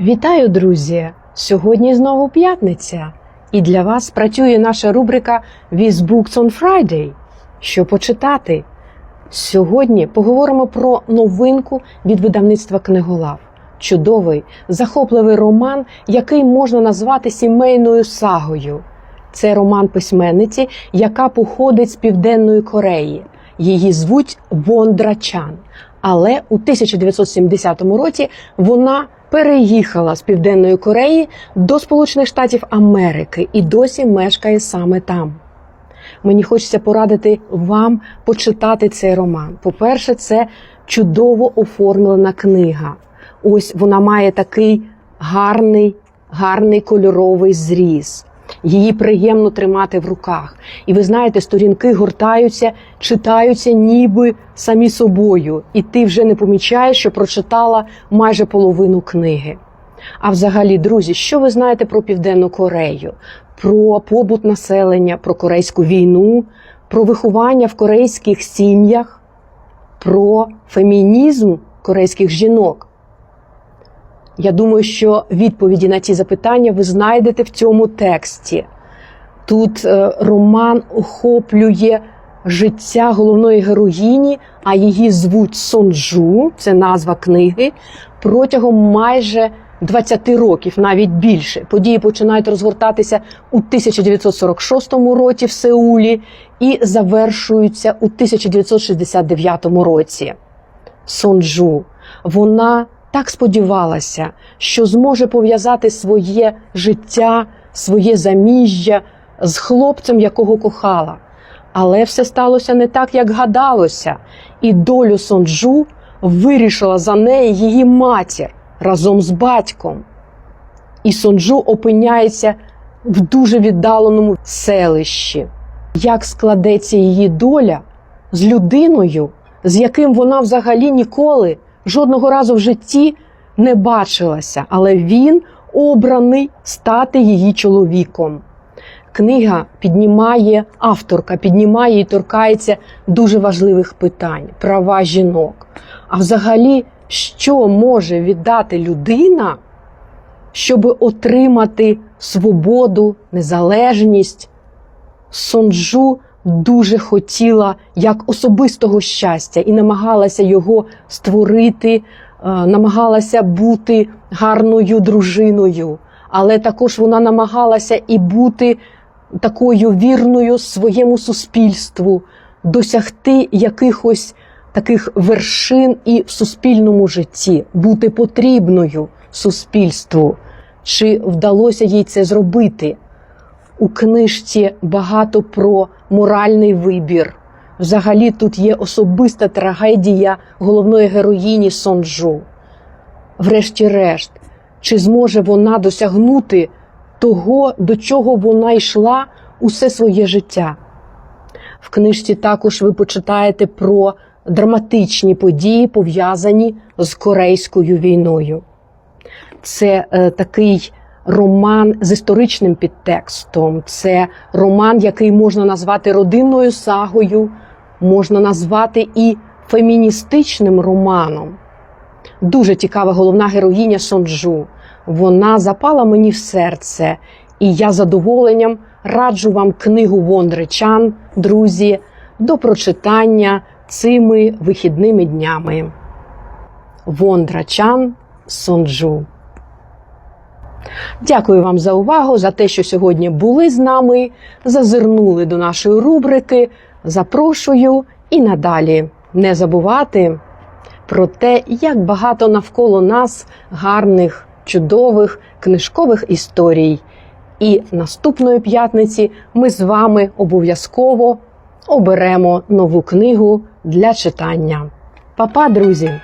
Вітаю, друзі! Сьогодні знову п'ятниця, і для вас працює наша рубрика With Books on Friday. Що почитати? Сьогодні поговоримо про новинку від видавництва книголав. Чудовий, захопливий роман, який можна назвати сімейною сагою. Це роман письменниці, яка походить з Південної Кореї. Її звуть Вондра Чан. Але у 1970 році вона переїхала з Південної Кореї до Сполучених Штатів Америки і досі мешкає саме там. Мені хочеться порадити вам почитати цей роман. По-перше, це чудово оформлена книга. Ось вона має такий гарний, гарний кольоровий зріз. Її приємно тримати в руках. І ви знаєте, сторінки гортаються, читаються ніби самі собою, і ти вже не помічаєш, що прочитала майже половину книги. А взагалі, друзі, що ви знаєте про Південну Корею, про побут населення, про корейську війну, про виховання в корейських сім'ях, про фемінізм корейських жінок? Я думаю, що відповіді на ці запитання ви знайдете в цьому тексті. Тут е, роман охоплює життя головної героїні, а її звуть Сонджу, це назва книги, протягом майже 20 років, навіть більше. Події починають розгортатися у 1946 році в Сеулі і завершуються у 1969 році. Сонджу. Вона так сподівалася, що зможе пов'язати своє життя, своє заміжжя з хлопцем, якого кохала. Але все сталося не так, як гадалося, і долю Сонджу вирішила за неї її матір разом з батьком. І Сонджу опиняється в дуже віддаленому селищі. Як складеться її доля з людиною, з яким вона взагалі ніколи жодного разу в житті не бачилася, але він обраний стати її чоловіком. Книга піднімає авторка, піднімає і торкається дуже важливих питань, права жінок. А взагалі, що може віддати людина, щоб отримати свободу, незалежність? Сонджу дуже хотіла як особистого щастя і намагалася його створити, е, намагалася бути гарною дружиною, але також вона намагалася і бути такою вірною своєму суспільству, досягти якихось таких вершин і в суспільному житті, бути потрібною суспільству. Чи вдалося їй це зробити? У книжці багато про моральний вибір. Взагалі тут є особиста трагедія головної героїні Сонджу. Врешті-решт, чи зможе вона досягнути того, до чого вона йшла усе своє життя? В книжці також ви почитаєте про драматичні події, пов'язані з Корейською війною. Це е, такий роман з історичним підтекстом. Це роман, який можна назвати родинною сагою, можна назвати і феміністичним романом. Дуже цікава головна героїня Сонджу. Вона запала мені в серце, і я задоволенням раджу вам книгу Вондричан, друзі, до прочитання цими вихідними днями. Вондрачан Сонджу. Дякую вам за увагу, за те, що сьогодні були з нами, зазирнули до нашої рубрики. Запрошую і надалі не забувати про те, як багато навколо нас гарних, чудових книжкових історій. І наступної п'ятниці ми з вами обов'язково оберемо нову книгу для читання. Па-па, друзі!